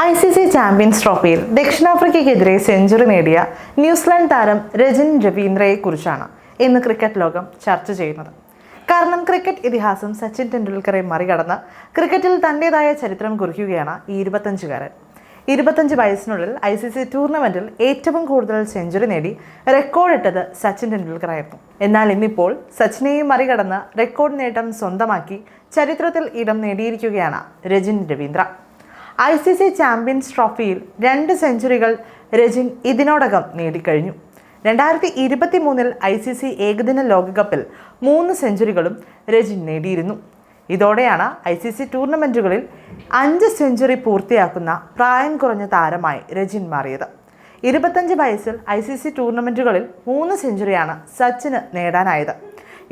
I C C champions ട്രോഫിയിൽ ദക്ഷിണാഫ്രിക്കയ്ക്കെതിരെ century നേടിയ New Zealand താരം രജിൻ രവീന്ദ്രയെക്കുറിച്ചാണ് ഇന്ന് ക്രിക്കറ്റ് ലോകം ചർച്ച ചെയ്യുന്നത്. കാരണം ക്രിക്കറ്റ് ഇതിഹാസം സച്ചിൻ ടെണ്ടുൽക്കറെ മറികടന്ന് ക്രിക്കറ്റിൽ തന്റേതായ ചരിത്രം കുറിക്കുകയാണ് ഈ ഇരുപത്തഞ്ചുകാരൻ. ഇരുപത്തഞ്ച് വയസ്സിനുള്ളിൽ ഐ സി സി ടൂർണമെന്റിൽ ഏറ്റവും കൂടുതൽ സെഞ്ചുറി നേടി റെക്കോർഡിട്ടത് സച്ചിൻ ടെണ്ടുൽക്കർ ആയിരുന്നു എന്നാൽ ഇന്നിപ്പോൾ സച്ചിനെയും മറികടന്ന് റെക്കോർഡ് നേട്ടം സ്വന്തമാക്കി ചരിത്രത്തിൽ ഇടം നേടിയിരിക്കുകയാണ് Rachin Ravindra. I C C champions ട്രോഫിയിൽ രണ്ട് സെഞ്ചുറികൾ രജിൻ ഇതിനോടകം നേടിക്കഴിഞ്ഞു. രണ്ടായിരത്തി ഇരുപത്തി മൂന്നിൽ ഐ സി സി ഏകദിന ലോകകപ്പിൽ മൂന്ന് സെഞ്ചുറികളും രജിൻ നേടിയിരുന്നു. ഇതോടെയാണ് ഐ സി സി ടൂർണമെന്റുകളിൽ അഞ്ച് സെഞ്ചുറി പൂർത്തിയാക്കുന്ന പ്രായം കുറഞ്ഞ താരമായി രജിൻ മാറിയത്. ഇരുപത്തഞ്ച് വയസ്സിൽ ഐ സി സി ടൂർണമെന്റുകളിൽ മൂന്ന് സെഞ്ചുറിയാണ് സച്ചിന് നേടാനായത്.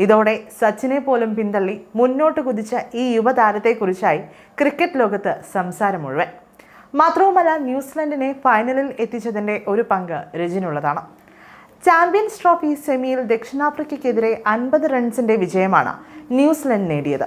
ഇതോടെ സച്ചിനെ പോലും പിന്തള്ളി മുന്നോട്ട് കുതിച്ച ഈ യുവതാരത്തെക്കുറിച്ചായി ക്രിക്കറ്റ് ലോകത്ത് സംസാരം മുഴുവൻ. മാത്രവുമല്ല ന്യൂസിലൻഡിനെ ഫൈനലിൽ എത്തിച്ചതിന്റെ ഒരു പങ്ക് രജിനുള്ളതാണ്. ചാമ്പ്യൻസ് ട്രോഫി സെമിയിൽ ദക്ഷിണാഫ്രിക്കയ്ക്കെതിരെ അൻപത് റൺസിന്റെ വിജയമാണ് ന്യൂസിലൻഡ് നേടിയത്.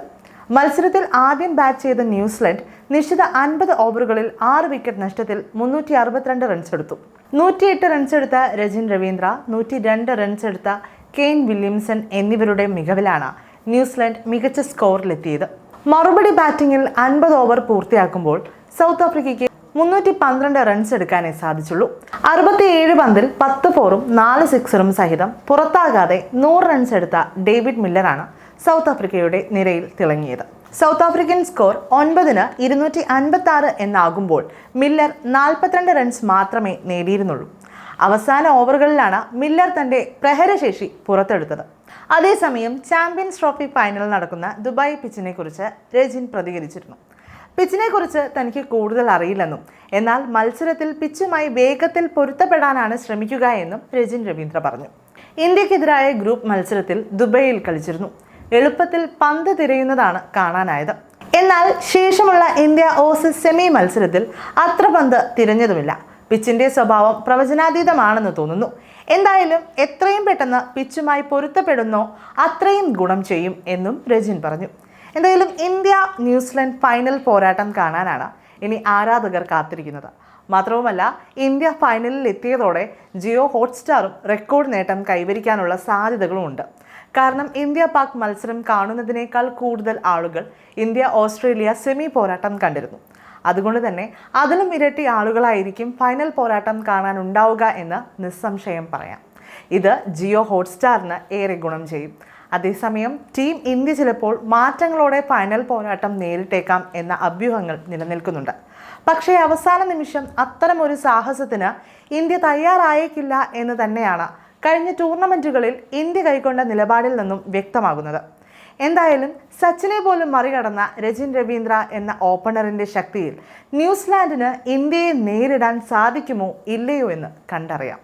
മത്സരത്തിൽ ആദ്യം ബാറ്റ് ചെയ്ത ന്യൂസിലൻഡ് നിശ്ചിത അൻപത് ഓവറുകളിൽ ആറ് വിക്കറ്റ് നഷ്ടത്തിൽ മുന്നൂറ്റി അറുപത്തിരണ്ട് റൺസ് എടുത്തു നൂറ്റിയെട്ട് റൺസ് എടുത്ത രജിൻ രവീന്ദ്ര നൂറ്റി രണ്ട് റൺസ് എടുത്ത കെയ്ൻ വില്യംസൺ എന്നിവരുടെ മികവിലാണ് ന്യൂസിലൻഡ് മികച്ച സ്കോറിലെത്തിയത്. മറുപടി ബാറ്റിംഗിൽ അൻപത് ഓവർ പൂർത്തിയാക്കുമ്പോൾ സൗത്ത് ആഫ്രിക്കയ്ക്ക് മുന്നൂറ്റി പന്ത്രണ്ട് റൺസ് എടുക്കാനേ സാധിച്ചുള്ളൂ. അറുപത്തിയേഴ് പന്തിൽ പത്ത് ഫോറും നാല് സിക്സറും സഹിതം പുറത്താകാതെ നൂറ് റൺസ് എടുത്ത ഡേവിഡ് മില്ലറാണ് സൗത്ത് ആഫ്രിക്കയുടെ നിരയിൽ തിളങ്ങിയത്. സൗത്ത് ആഫ്രിക്കൻ സ്കോർ ഒൻപതിന് ഇരുന്നൂറ്റി അൻപത്തി ആറ് എന്നാകുമ്പോൾ മില്ലർ നാൽപ്പത്തിരണ്ട് റൺസ് മാത്രമേ നേടിയിരുന്നുള്ളൂ. അവസാന ഓവറുകളിലാണ് മില്ലർ തന്റെ പ്രഹരശേഷി പുറത്തെടുത്തത്. അതേസമയം ചാമ്പ്യൻസ് ട്രോഫി ഫൈനൽ നടക്കുന്ന ദുബായ് പിച്ചിനെ കുറിച്ച് രജിൻ പ്രതികരിച്ചിരുന്നു. പിച്ചിനെ കുറിച്ച് തനിക്ക് കൂടുതൽ അറിയില്ലെന്നും എന്നാൽ മത്സരത്തിൽ പിച്ചുമായി വേഗത്തിൽ പൊരുത്തപ്പെടാനാണ് ശ്രമിക്കുക എന്നും രജിൻ രവീന്ദ്ര പറഞ്ഞു. ഇന്ത്യക്കെതിരായ ഗ്രൂപ്പ് മത്സരത്തിൽ ദുബൈയിൽ കളിച്ചിരുന്നു. എളുപ്പത്തിൽ പന്ത് തിരയുന്നതാണ് കാണാനായത്. എന്നാൽ ശേഷമുള്ള ഇന്ത്യ ഓസിസ് സെമി മത്സരത്തിൽ അത്ര പന്ത് തിരഞ്ഞതുമില്ല. പിച്ചിന്റെ സ്വഭാവം പ്രവചനാതീതമാണെന്ന് തോന്നുന്നു. എന്തായാലും എത്രയും പെട്ടെന്ന് പിച്ചുമായി പൊരുത്തപ്പെടുന്നോ അത്രയും ഗുണം ചെയ്യും എന്നും രജിൻ പറഞ്ഞു. എന്തായാലും ഇന്ത്യ ന്യൂസിലൻഡ് ഫൈനൽ പോരാട്ടം കാണാനാണ് ഇനി ആരാധകർ കാത്തിരിക്കുന്നത്. മാത്രവുമല്ല ഇന്ത്യ ഫൈനലിൽ എത്തിയതോടെ ജിയോ ഹോട്ട്സ്റ്റാറും റെക്കോർഡ് നേട്ടം കൈവരിക്കാനുള്ള സാധ്യതകളുമുണ്ട് കാരണം ഇന്ത്യ പാക് മത്സരം കാണുന്നതിനേക്കാൾ കൂടുതൽ ആളുകൾ ഇന്ത്യ ഓസ്ട്രേലിയ സെമി പോരാട്ടം കണ്ടിരുന്നു. അതുകൊണ്ട് തന്നെ അതിലും ഇരട്ടി ആളുകളായിരിക്കും ഫൈനൽ പോരാട്ടം കാണാൻ ഉണ്ടാവുക എന്ന് നിസ്സംശയം പറയാം. ഇത് ജിയോ ഹോട്ട്സ്റ്റാറിന് ഏറെ ഗുണം ചെയ്യും. അതേസമയം ടീം ഇന്ത്യ ചിലപ്പോൾ മാറ്റങ്ങളോടെ ഫൈനൽ പോരാട്ടം നേരിട്ടേക്കാം എന്ന അഭ്യൂഹങ്ങൾ നിലനിൽക്കുന്നുണ്ട്. പക്ഷേ അവസാന നിമിഷം അത്തരമൊരു സാഹസത്തിന് ഇന്ത്യ തയ്യാറായേക്കില്ല എന്ന് തന്നെയാണ് കഴിഞ്ഞ ടൂർണമെന്റുകളിൽ ഇന്ത്യ കൈക്കൊണ്ട നിലപാടിൽ നിന്നും വ്യക്തമാകുന്നത്. എന്തായാലും സച്ചിനെ പോലും മറികടന്ന രജിൻ രവീന്ദ്ര എന്ന ഓപ്പണറിന്റെ ശക്തിയിൽ ന്യൂസിലാൻഡിന് ഇന്ത്യയെ നേരിടാൻ സാധിക്കുമോ ഇല്ലയോ എന്ന് കണ്ടറിയാം.